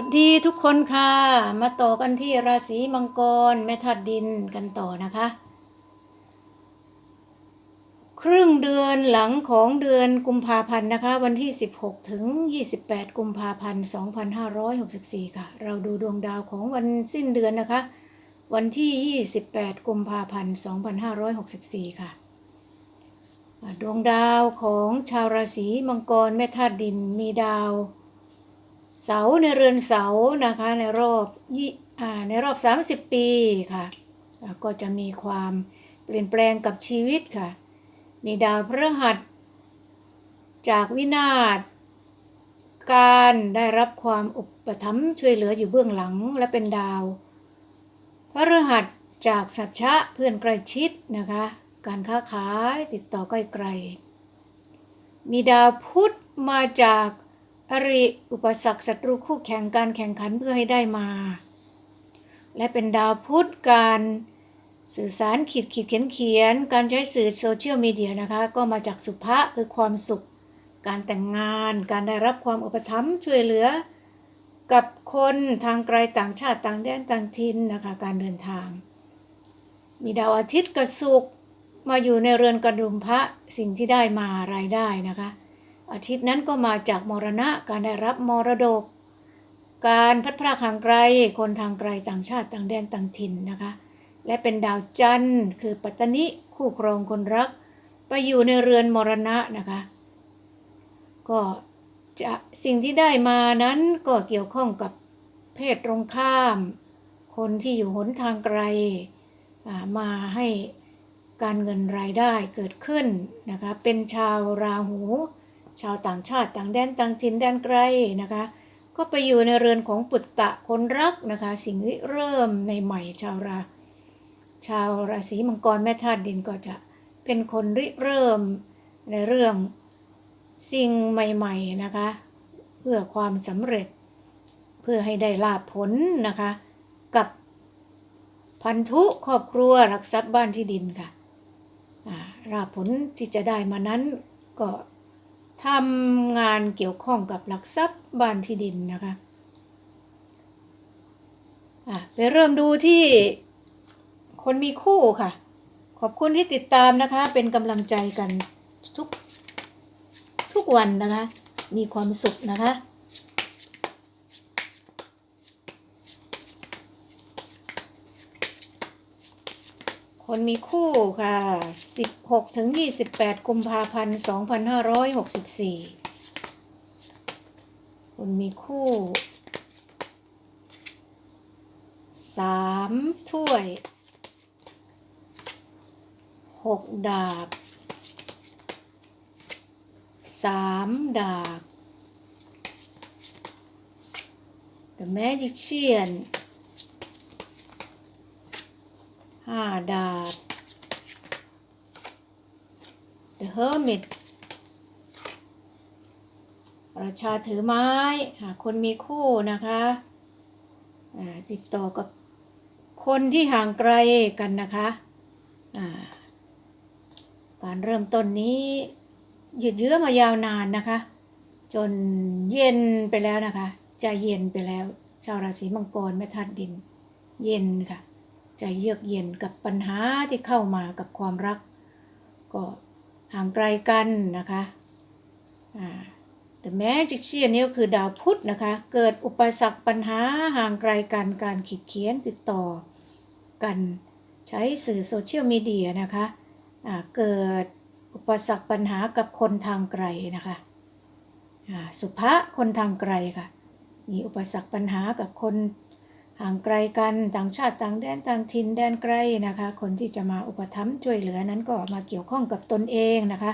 วัสดีทุกคนค่ะ มาต่อกันที่ราศีมังกรแม่ธาตุดินกันต่อนะคะ ครึ่งเดือนหลังของเดือนกุมภาพันธ์นะคะ วันที่ 16 ถึง 28 กุมภาพันธ์ 2564 ค่ะ เราดูดวงดาวของวันสิ้นเดือนนะคะ วันที่ 28 กุมภาพันธ์ 2564 ค่ะอ่าดวงดาวของชาวราศีมังกรแม่ธาตุดินมีดาว เสาในเรือนเสานะคะในรอบยี่ในรอบ 30 ปีค่ะ ก็จะมีความเปลี่ยนแปลงกับชีวิตค่ะ มีดาวพฤหัส จากวินาศการได้รับความอุปถัมภ์ช่วยเหลืออยู่เบื้องหลังและเป็นดาวพฤหัสจากสัจฉะเพื่อนใกล้ชิดนะคะ การค้าขายติดต่อใกล้ไกล มีดาวพุธมาจาก อริอุปสรรคศัตรูคู่แข่งการแข่งขันเพื่อให้ได้มา และเป็นดาวพุธการสื่อสารขีดขีดเขียนเขียน การใช้สื่อโซเชียลมีเดียนะคะ ก็มาจากสุภะคือความสุข การแต่งงาน การได้รับความอุปถัมภ์ช่วยเหลือ กับคนทางไกลต่างชาติต่างแดนต่างถิ่นนะคะ การเดินทาง มีดาวอาทิตย์กับศุกมาอยู่ในเรือนกระดุมพระสิ่งที่ได้มารายได้นะคะ อาทิตย์นั้นก็มาจากมรณะการได้รับมรดก การพัดพรากห่างไกล คนทางไกลต่างชาติต่างแดนต่างถิ่นนะคะ และเป็นดาวจันทร์คือปัตตนิคู่ครองคนรัก ไปอยู่ในเรือนมรณะนะคะ ก็จะสิ่งที่ได้มานั้นก็เกี่ยวข้องกับเพศตรงข้าม คนที่อยู่หนทางไกลมาให้การเงินรายได้เกิดขึ้นนะคะ เป็นชาวราหู ชาวต่างชาติต่างแดนต่างถิ่นแดนไกลนะคะ ก็ไปอยู่ในเรือนของปุตตะคนรักนะคะ สิ่งที่เริ่มในใหม่ชาวรา ชาวราศีมังกรแม่ธาตุดินก็จะเป็นคนริเริ่มในเรื่องสิ่งใหม่ๆนะคะ เพื่อความสำเร็จ เพื่อให้ได้ลาภผลนะคะ กับพันธุครอบครัวรักทรัพย์บ้านที่ดินค่ะอ่าลาภผลที่จะได้มานั้นก็ ทำงานเกี่ยวข้องกับหลักทรัพย์บ้านที่ดินนะคะอะไปเริ่มดูที่คนมีคู่ค่ะ ขอบคุณที่ติดตามนะคะ เป็นกำลังใจกันทุกทุกวันนะคะ มีความสุขนะคะ คนมีคู่ค่ะ 16ถึง28 กุมภาพันธ์ 2564 คนมีคู่สามถ้วยหกดาบสามดาบ The Magician ห้าดาบ The Hermit ราชาถือไม้หากคนมีคู่นะคะอาติดต่อกับคนที่ห่างไกลกันนะคะอาการเริ่มต้นนี้ยืดเยื้อมายาวนานนะคะ จนเย็นไปแล้วนะคะใจเย็นไปแล้ว ชาวราศีมังกรแม่ธาตุดิน เย็นค่ะ ใจเยือกเย็นกับปัญหาที่เข้ามากับความรัก ก็ห่างไกลกันนะคะแต่แม้จิกเชียนนี่ก็คือดาวพุธนะคะ เกิดอุปสรรคปัญหาห่างไกลกันการขีดเขียนติดต่อกันใช้สื่อโซเชียลมีเดียนะคะอ่าเกิดอุปสรรคปัญหากับคนทางไกลนะคะสุภะคนทางไกลค่ะ มีอุปสรรคปัญหากับคน ห่างไกลกันต่างชาติต่างแดนต่างถิ่นแดนไกลนะคะ คนที่จะมาอุปถัมภ์ช่วยเหลือนั้นก็มาเกี่ยวข้องกับตนเองนะคะ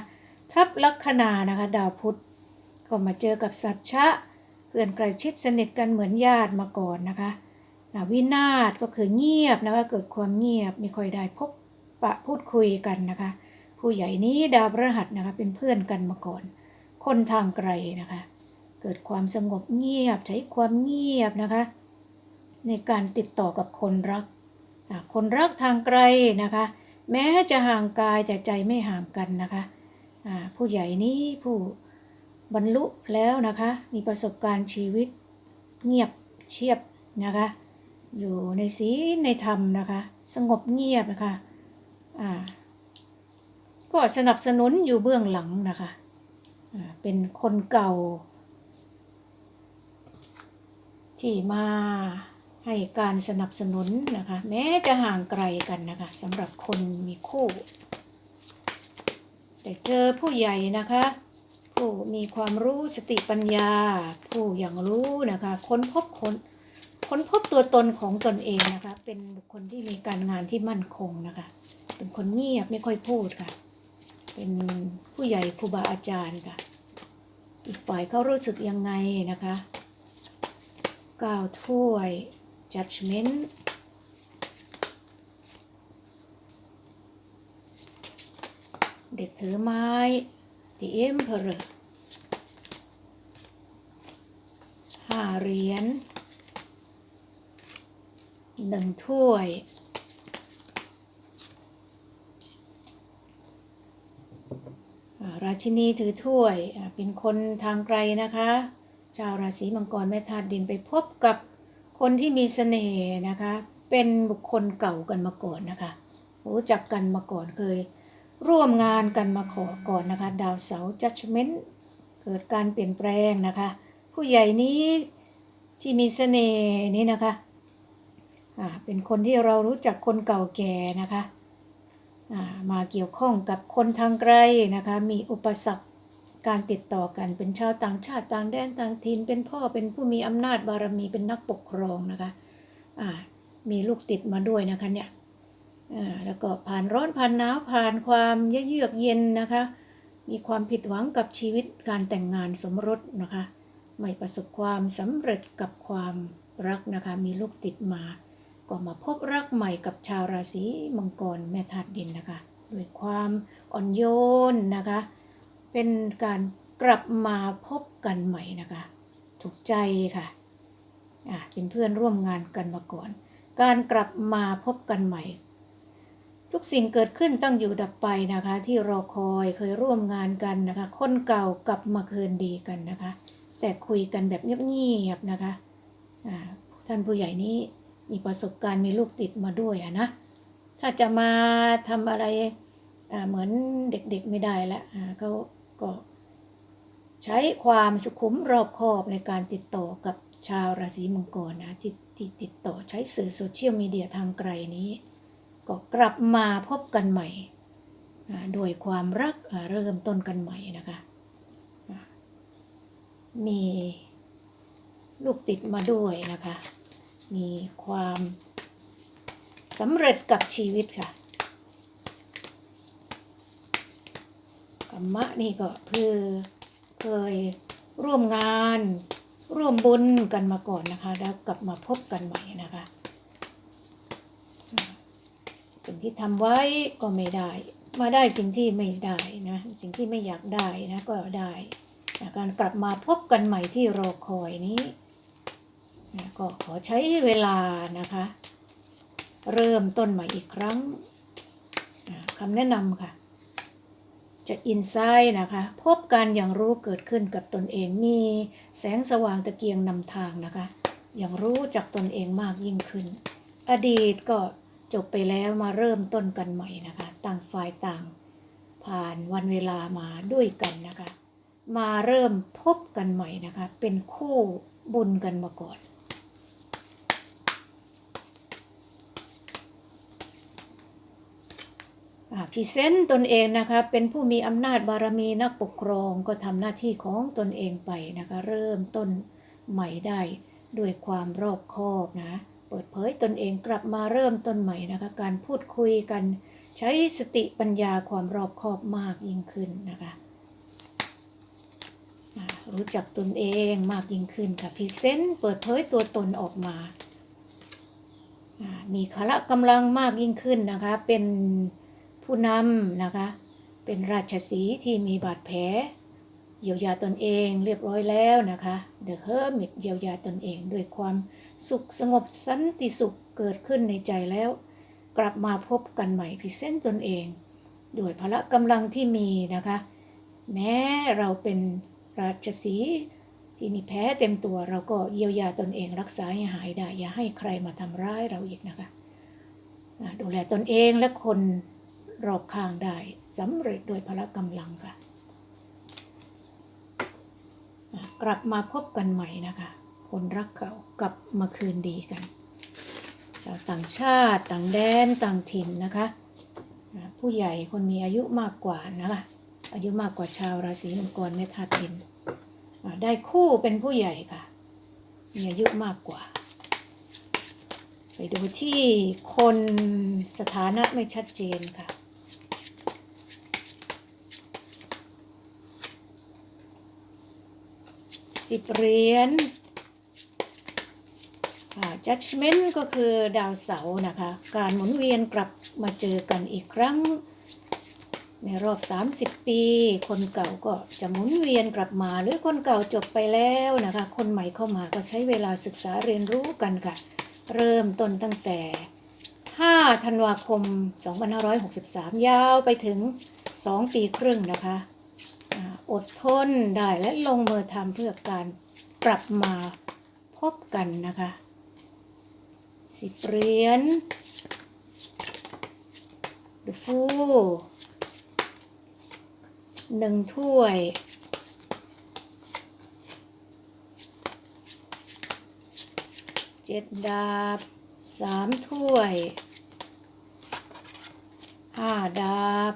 ทับลัคนานะคะดาวพุธก็มาเจอกับสัตชะเพื่อนใกล้ชิดสนิทกันเหมือนญาติมาก่อนนะคะวินาศก็คือเงียบนะคะเกิดความเงียบไม่ค่อยได้พบปะพูดคุยกันนะคะ ผู้ใหญ่นี้ดาวพฤหัสนะคะเป็นเพื่อนกันมาก่อน คนทางไกลนะคะ เกิดความสงบเงียบใช้ความเงียบนะคะ ในการติดต่อกับคนรัก คนรักทางไกลนะคะ แม้จะห่างกายแต่ใจไม่ห่างกันนะคะ ผู้ใหญ่นี้ผู้บรรลุแล้วนะคะ มีประสบการณ์ชีวิตเงียบเชียบนะคะ อยู่ในศีลในธรรมนะคะ สงบเงียบนะคะอ่าก็สนับสนุนอยู่เบื้องหลังนะคะอ่าเป็นคนเก่า ที่มา ให้การสนับสนุนนะคะ แม้จะห่างไกลกันนะคะสำหรับคนมีคู่ แต่เจอผู้ใหญ่นะคะ ผู้มีความรู้สติปัญญา ผู้อย่างรู้นะคะ ค้นพบคนค้นพบตัวตนของตนเองนะคะ เป็นบุคคลที่มีการงานที่มั่นคงนะคะ เป็นคนเงียบไม่ค่อยพูดค่ะ เป็นผู้ใหญ่ครูบาอาจารย์ค่ะ อีกฝ่ายเขารู้สึกยังไงนะคะก้าวถ้วย judgment เด็กถือไม้ The Emperor ห้าเหรียญหนึ่งถ้วย่ราชินีถือถ้วยเป็นคนทางไกลนะคะ ชาวราศีมังกรแม่ธาตุดินไปพบกับ คนที่มีเสน่ห์นะคะ เป็นบุคคลเก่ากันมาก่อนนะคะ รู้จักกันมาก่อนเคย ร่วมงานกันมาขอก่อนนะคะ ดาวเสาร์ judgment เกิดการเปลี่ยนแปลงนะคะ ผู้ใหญ่นี้ที่มีเสน่ห์นี้นะคะอ่าเป็นคนที่เรารู้จักคนเก่าแก่นะคะอ่ามาเกี่ยวข้องกับคนทางไกลนะคะ มีอุปสรรค การติดต่อกันเป็นชาวต่างชาติต่างแดนต่างถิ่นเป็นพ่อเป็นผู้มีอำนาจบารมีเป็นนักปกครองนะคะอ่ามีลูกติดมาด้วยนะคะเนี่ยอ่าแล้วก็ผ่านร้อนผ่านหนาวผ่านความเยือกเย็นนะคะ มีความผิดหวังกับชีวิตการแต่งงานสมรสนะคะ ไม่ประสบความสำเร็จกับความรักนะคะ มีลูกติดมา ก็มาพบรักใหม่กับชาวราศีมังกรแม่ธาตุดินนะคะด้วยความอ่อนโยนนะคะ เป็นการกลับมาพบกันใหม่นะคะ ถูกใจค่ะอ่าเป็นเพื่อนร่วมงานกันมาก่อน การกลับมาพบกันใหม่ ทุกสิ่งเกิดขึ้นตั้งอยู่ดับไปนะคะ ที่รอคอยเคยร่วมงานกันนะคะ คนเก่ากลับมาคืนดีกันนะคะ แต่คุยกันแบบเงียบๆนะคะอ่าท่านผู้ใหญ่นี้มีประสบการณ์มีลูกติดมาด้วยอะนะถ้าจะมาทำอะไรอ่าเหมือนเด็กๆไม่ได้ละอ่าเขา ก็ใช้ความสุขุมรอบคอบในการติดต่อกับชาวราศีมังกรนะที่ที่ติดต่อใช้สื่อโซเชียลมีเดียทางไกลนี้ ก็กลับมาพบกันใหม่โดยความรักเริ่มต้นกันใหม่นะคะมีลูกติดมาด้วยนะคะ มีความสำเร็จกับชีวิตค่ะ รรมะนี่ก็คือเคยร่วมงาน ร่วมบุญกันมาก่อนนะคะ แล้วกลับมาพบกันใหม่นะคะ สิ่งที่ทำไว้ก็ไม่ได้ มาได้สิ่งที่ไม่ได้นะสิ่งที่ไม่อยากได้นะก็ได้นะการกลับมาพบกันใหม่ที่รอคอยนี้นะก็ขอใช้เวลานะคะ เริ่มต้นใหม่อีกครั้งคำแนะนำค่ะ จะอินไซด์นะคะ พบการอย่างรู้เกิดขึ้นกับตนเองมีแสงสว่างตะเกียงนำทางนะคะ อย่างรู้จากตนเองมากยิ่งขึ้น อดีตก็จบไปแล้วมาเริ่มต้นกันใหม่นะคะ ต่างฝ่ายต่าง ผ่านวันเวลามาด้วยกันนะคะ มาเริ่มพบกันใหม่นะคะ เป็นคู่บุญกันมาก่อน พรีเซนต์ตนเองนะคะเป็นผู้มีอำนาจบารมีนักปกครองก็ทำหน้าที่ของตนเองไปนะคะเริ่มต้นใหม่ได้ด้วยความรอบคอบนะเปิดเผยตนเองกลับมาเริ่มต้นใหม่นะคะการพูดคุยกันใช้สติปัญญาความรอบคอบมากยิ่งขึ้นนะคะรู้จักตนเองมากยิ่งขึ้นค่ะพรีเซนต์เปิดเผยตัวตนออกมาอ่ามีพละกำลังมากยิ่งขึ้นนะคะเป็น ผู้นำนะคะ เป็นราชสีที่มีบาดแผลเยียวยาตนเองเรียบร้อยแล้วนะคะ The Hermit เยียวยาตนเองด้วยความสุขสงบสันติสุขเกิดขึ้นในใจแล้ว กลับมาพบกันใหม่พรีเซนต์ตนเองด้วยพละกำลังที่มีนะคะ แม้เราเป็นราชสีที่มีแผลเต็มตัวเราก็เยียวยาตนเองรักษาให้หายได้ อย่าให้ใครมาทำร้ายเราอีกนะคะ ดูแลตนเองและคน รอบข้างได้สำเร็จโดยพละกำลังค่ะ กลับมาพบกันใหม่นะคะ คนรักเก่ากลับมาคืนดีกัน ชาวต่างชาติต่างแดนต่างถิ่นนะคะ ผู้ใหญ่คนมีอายุมากกว่านะคะ อายุมากกว่าชาวราศีมังกรแม่ธาตุดิน ได้คู่เป็นผู้ใหญ่ค่ะ มีอายุมากกว่าไปดูที่คนสถานะไม่ชัดเจนค่ะ สิบเหรียญ judgment ก็คือดาวเสาร์นะคะ การหมุนเวียนกลับมาเจอกันอีกครั้ง ในรอบ 30 ปี คนเก่าก็จะหมุนเวียนกลับมา หรือคนเก่าจบไปแล้วนะคะ คนใหม่เข้ามาก็ใช้เวลาศึกษาเรียนรู้กันค่ะ เริ่มต้นตั้งแต่ 5 ธันวาคม 2563 ยาวไปถึง 2 ปีครึ่งนะคะ อดทนได้และลงมือทำเพื่อการกลับมาพบกันนะคะสิบเหรียญ The Fool หนึ่งถ้วยเจ็ดดาบสามถ้วยห้าดาบ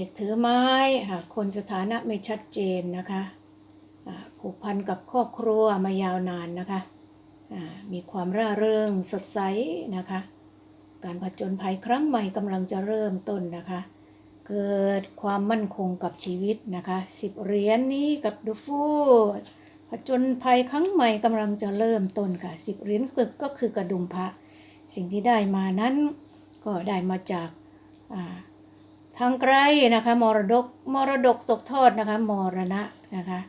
เด็กถือไม้หากคนสถานะไม่ชัดเจนนะคะผูกพันกับครอบครัวมายาวนานนะคะมีความร่าเริงสดใสนะคะ การผจญภัยครั้งใหม่กำลังจะเริ่มต้นนะคะ เกิดความมั่นคงกับชีวิตนะคะสิบเหรียญนี้กับดูฟูผจญภัยครั้งใหม่กำลังจะเริ่มต้นค่ะสิบเหรียญก็คือกระดุมพระ สิ่งที่ได้มานั้นก็ได้มาจากอ่า ทางไกลนะคะมรดกมรดกตกทอดนะคะมรณะนะคะ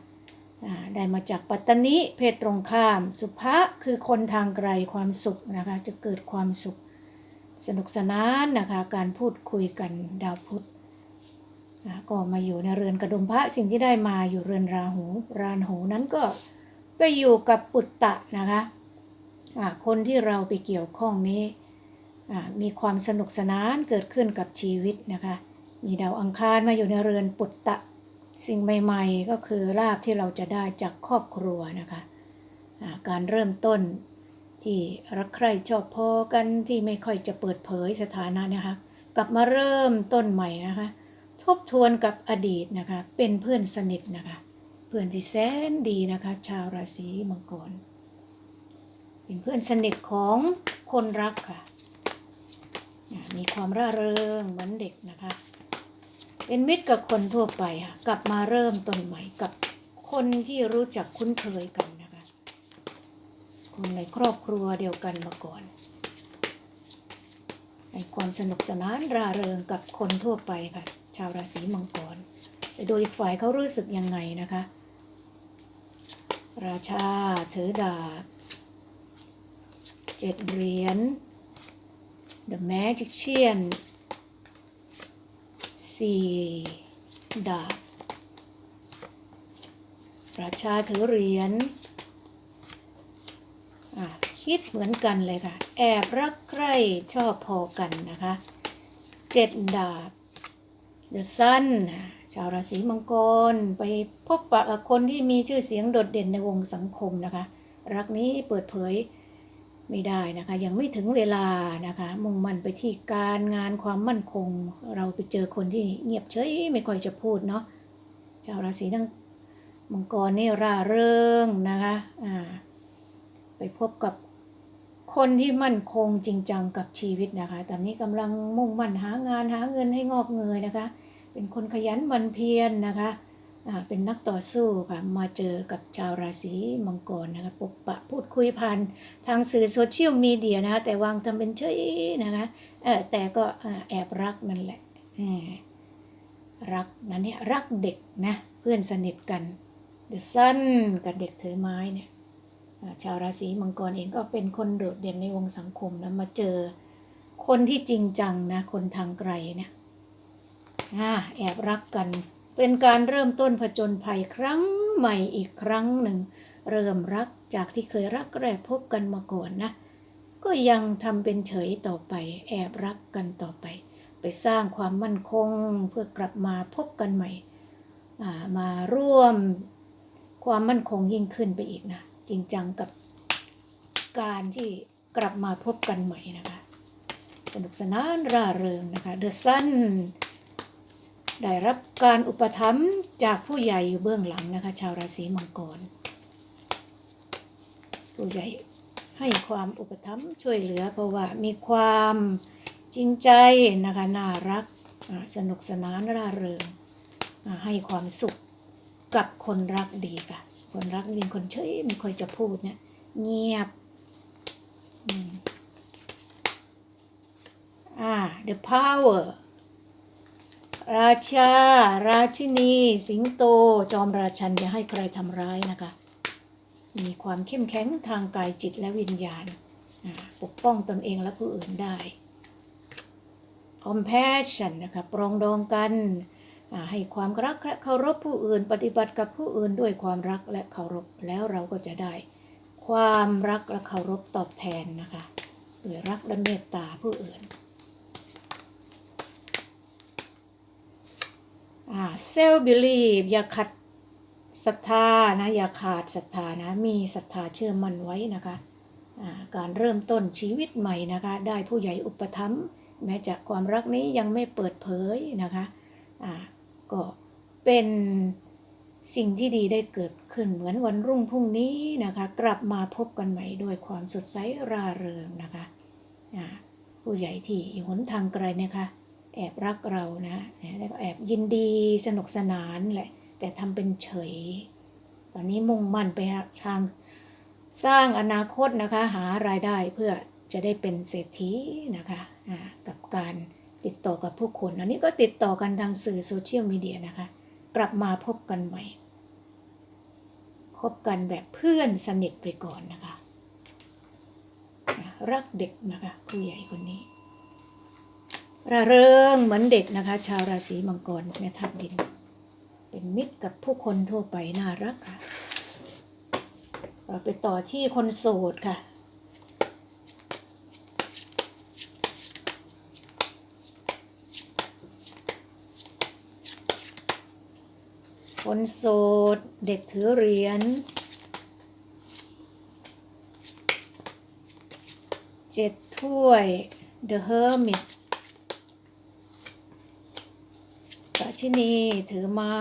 ได้มาจากปัตตานิเพศตรงข้าม สุภะคือคนทางไกลความสุขนะคะจะเกิดความสุข สนุกสนานนะคะการพูดคุยกันดาวพุธก็มาอยู่ในเรือนกระดุมพระสิ่งที่ได้มาอยู่เรือนราหูราหูนั้นก็ไปอยู่กับปุตตะนะคะอ่าคนที่เราไปเกี่ยวข้องนี้มีความสนุกสนานเกิดขึ้นกับชีวิตนะคะ มีดาวอังคารมาอยู่ในเรือนปุตตะ สิ่งใหม่ๆ ก็คือลาบที่เราจะได้จากครอบครัวนะคะอ่าการเริ่มต้นที่รักใคร่ชอบพอกันที่ไม่ค่อยจะเปิดเผยสถานะนะคะ กลับมาเริ่มต้นใหม่นะคะ ทบทวนกับอดีตนะคะ เป็นเพื่อนสนิทนะคะ เพื่อนที่แสนดีนะคะ ชาวราศีมังกรเป็นเพื่อนสนิทของคนรักค่ะ มีความร่าเริงเหมือนเด็กนะคะ เป็นมิตรกับคนทั่วไปค่ะกลับมาเริ่มต้นใหม่กับคนที่รู้จักคุ้นเคยกันนะคะ คนในครอบครัวเดียวกันมาก่อนในความสนุกสนานร่าเริงกับคนทั่วไปค่ะ ชาวราศีมังกรแต่โดยฝ่ายเขารู้สึกยังไงนะคะ ราชาถือดาบเจ็ดเหรียญ The Magician สี่ดาบราชาถือเหรียญคิดเหมือนกันเลยค่ะ แอบรักใคร่ชอบพอกันนะคะเจ็ดดาบ The Sun ชาวราศีมังกรไปพบปะกับคนที่มีชื่อเสียงโดดเด่นในวงสังคมนะคะ รักนี้เปิดเผย ไม่ได้นะคะ ยังไม่ถึงเวลานะคะ มุ่งมั่นไปที่การงานความมั่นคง เราไปเจอคนที่เงียบเฉยไม่ค่อยจะพูดเนาะชาวราศีทั้งมังกรนี่ร่าเริงนะคะอ่าไปพบกับคนที่มั่นคงจริงจังกับชีวิตนะคะ ตอนนี้กำลังมุ่งมั่นหางานหาเงินให้งอกเงยนะคะ เป็นคนขยันมันเพียรนะคะ เป็นนักต่อสู้ค่ะ มาเจอกับชาวราศีมังกรนะคะปบปะพูดคุยผ่านทางสื่อโซเชียลมีเดียนะคะแต่วางทำเป็นเฉยนะคะเออแต่ก็แอบรักนั่นแหละเออรักนะเนี่ยรักเด็กนะเพื่อนสนิทกัน The Sun กับเด็กถือไม้เนี่ยชาวราศีมังกรเองก็เป็นคนโดดเด่นในวงสังคมนะมาเจอคนที่จริงจังนะคนทางไกลเนี่ยอแอบรักกัน เป็นการเริ่มต้นผจญภัยครั้งใหม่อีกครั้งหนึ่ง เริ่มรักจากที่เคยรักแรกพบกันมาก่อนนะ ก็ยังทำเป็นเฉยต่อไป แอบรักกันต่อไป ไปสร้างความมั่นคงเพื่อกลับมาพบกันใหม่ามาร่วมความมั่นคงยิ่งขึ้นไปอีกนะ จริงจังกับการที่กลับมาพบกันใหม่นะคะ สนุกสนานร่าเริงนะคะเดอะซัน ได้รับการอุปถัมภ์จากผู้ใหญ่อยู่เบื้องหลังนะคะ ชาวราศีมังกร ผู้ใหญ่ให้ความอุปถัมภ์ช่วยเหลือเพราะว่ามีความจริงใจนะคะน่ารักสนุกสนานร่าเริงให้ความสุขกับคนรักดีค่ะ คนรักเป็นคนเฉยไม่ค่อยจะพูดเนี่ยเงียบอ่า the power ราชา ราชินี สิงโต จอมราชันอย่าให้ใครทำร้ายนะคะ มีความเข้มแข็งทางกายจิตและวิญญาณ ปกป้องตนเองและผู้อื่นได้ compassion นะคะปรองดองกันให้ความรักและเคารพผู้อื่น ปฏิบัติกับผู้อื่นด้วยความรักและเคารพแล้วเราก็จะได้ ความรักและเคารพตอบแทนนะคะด้วยรักและเมตตาผู้อื่น อ่า เซลบิลีฟอย่าขัดศรัทธานะอย่าขาดศรัทธานะมีศรัทธาเชื่อมั่นไว้นะคะการเริ่มต้นชีวิตใหม่นะคะได้ผู้ใหญ่อุปถัมภ์แม้จะความรักนี้ยังไม่เปิดเผยนะคะก็เป็นสิ่งที่ดีได้เกิดขึ้นเหมือนวันรุ่งพรุ่งนี้นะคะกลับมาพบกันใหม่ด้วยความสดใสร่าเริงนะคะผู้ใหญ่ที่อยู่หนทางไกลนะคะ แอบรักเรานะแล้วก็แอบยินดีสนุกสนานแหละ แต่ทำเป็นเฉย ตอนนี้มุ่งมั่นไปทางสร้างอนาคตนะคะ หารายได้เพื่อจะได้เป็นเศรษฐีนะคะอ่ากับการติดต่อกับผู้คนอันนี้ก็ติดต่อกันทางสื่อโซเชียลมีเดียนะคะ กลับมาพบกันใหม่ คบกันแบบเพื่อนสนิทไปก่อนนะคะ รักเด็กนะคะผู้ใหญ่คนนี้ ระเริงเหมือนเด็กนะคะ ชาวราศีมังกรแม่ทัพดิน เป็นมิตรกับผู้คนทั่วไปน่ารักค่ะ เราไปต่อที่คนโสดค่ะคนโสด เด็กถือเหรียญเจ็ดถ้วย The Hermit รา ชินีถือไม้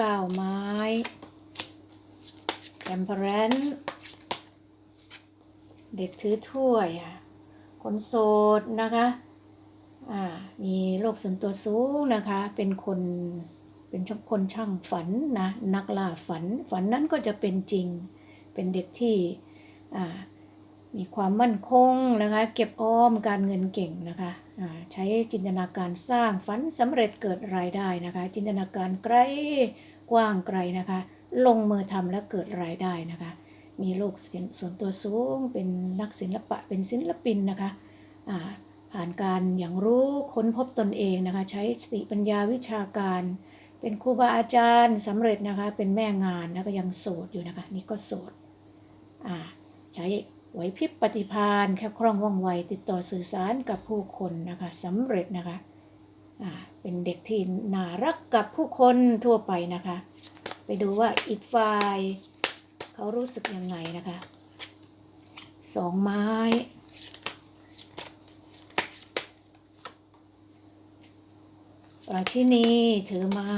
ก้าวไม้แ e ม p ร a นเด็กถือถ้วยอะคนโสดนะคะอ่ามีโลกส่วนตัวสูงนะคะ เป็นคนเป็นคนช่างฝันนะนักล่าฝัน ฝันนั้นก็จะเป็นจริง เป็นเด็กที่อ่า มีความมั่นคงนะคะ เก็บออมการเงินเก่งนะคะใช้จินตนาการสร้างฝันสำเร็จเกิดรายได้นะคะ จินตนาการไกลกว้างไกลนะคะ ลงมือทำและเกิดรายได้นะคะ มีโลกส่วนตัวสูง เป็นนักศิลปะเป็นศิลปินนะคะผ่านการอย่างรู้ค้นพบตนเองนะคะ ใช้สติปัญญาวิชาการ เป็นครูบาอาจารย์สำเร็จนะคะ เป็นแม่งานแล้วก็ยังโสดอยู่นะคะ นี่ก็โสดใช้ ไหวพริบปฏิภาณแค่คล่องว่องไวติดต่อสื่อสารกับผู้คนนะคะสำเร็จนะคะเป็นเด็กที่น่ารักกับผู้คนทั่วไปนะคะ ไปดูว่าอีกฝ่ายเขารู้สึกยังไงนะคะสองไม้ ราชินีถือไม้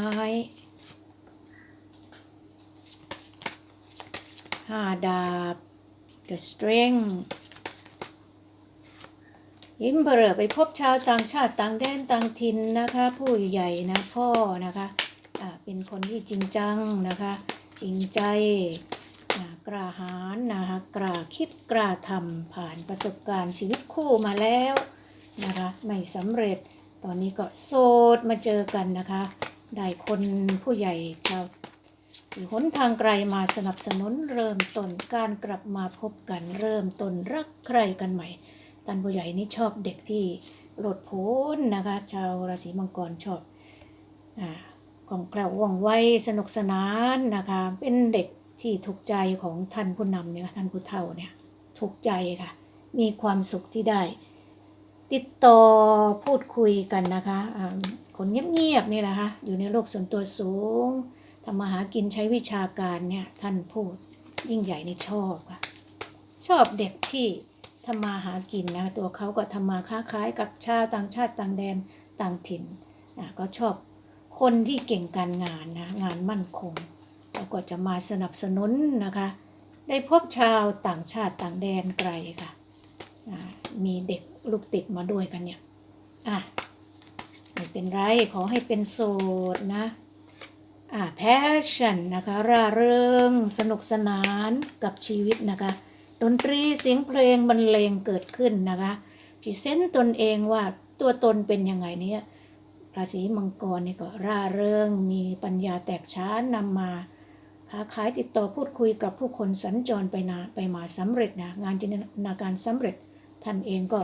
ห้าดาบ the strength ยิ้มเบลอไปพบชาวต่างชาติต่างแดนต่างถิ่นนะคะ ผู้ใหญ่นะพ่อนะคะอ่าเป็นคนที่จริงจังนะคะ จริงใจกล้าหาญนะคะกล้าคิดกล้าทำผ่านประสบการณ์ชีวิตคู่มาแล้วนะคะไม่สำเร็จตอนนี้ก็โสดมาเจอกันนะคะ ได้คนผู้ใหญ่ชาว หนทางไกลมาสนับสนุนเริ่มต้นการกลับมาพบกันเริ่มต้นรักใครกันใหม่ท่านผู้ใหญ่นี่ชอบเด็กที่โลดโผนนะคะ ชาวราศีมังกรชอบอ่ากล่องแกล้วว่องไวสนุกสนานนะคะ เป็นเด็กที่ถูกใจของท่านผู้นำเนี่ยท่านผู้เฒ่าเนี่ยถูกใจค่ะ มีความสุขที่ได้ ติดต่อพูดคุยกันนะคะคนเงียบๆนี่แหละค่ะอยู่ในโลกส่วนตัวสูง ทำมาหากินใช้วิชาการเนี่ยท่านพูดยิ่งใหญ่ในชอบค่ะชอบเด็กที่ทำมาหากินนะตัวเขาก็ทำมาค้าขายกับชาวต่างชาติต่างแดนต่างถิ่นอะก็ชอบคนที่เก่งการงานนะงานมั่นคง แล้วก็จะมาสนับสนุนนะคะ ได้พบชาวต่างชาติต่างแดนไกลค่ะมีเด็กลูกติดมาด้วยกันเนี่ยอะไม่เป็นไรขอให้เป็นโสดนะ อ่า passion นะคะร่าเริง สนุกสนานกับชีวิตนะคะ ดนตรีเสียงเพลงบรรเลงเกิดขึ้นนะคะพรีเซนต์ตนเองว่าตัวตนเป็นยังไงเนี่ยราศีมังกรนี่ก็ร่าเริง มีปัญญาแตกฉานนำมาค้าขายติดต่อพูดคุยกับผู้คนสัญจรไปนาไปมาสำเร็จนะงานจินตนาการสำเร็จท่านเองก็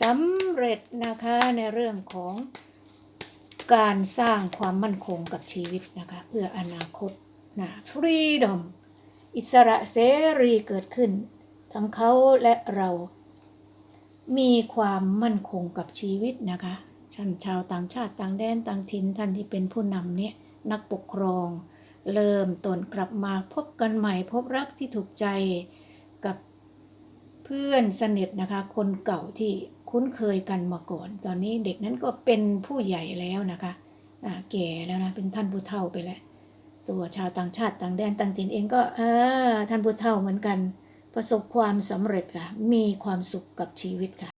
สำเร็จนะคะในเรื่องของ การสร้างความมั่นคงกับชีวิตนะคะ เพื่ออนาคตนะฟรีดอมอิสระเสรีเกิดขึ้น ทั้งเขาและเรามีความมั่นคงกับชีวิตนะคะท่านชาวต่างชาติต่างแดนต่างถิ่นท่านที่เป็นผู้นำเนี่ยนักปกครอง เริ่มต้นกลับมาพบกันใหม่พบรักที่ถูกใจกับเพื่อนสนิทนะคะ คนเก่าที่ คุ้นเคยกันมาก่อน ตอนนี้เด็กนั้นก็เป็นผู้ใหญ่แล้วนะคะอ่าแก่แล้วนะเป็นท่านผู้เฒ่าไปแล้ว ตัวชาวต่างชาติต่างแดนต่างถิ่นเองก็เออท่านผู้เฒ่าเหมือนกัน ประสบความสำเร็จค่ะมีความสุขกับชีวิตค่ะ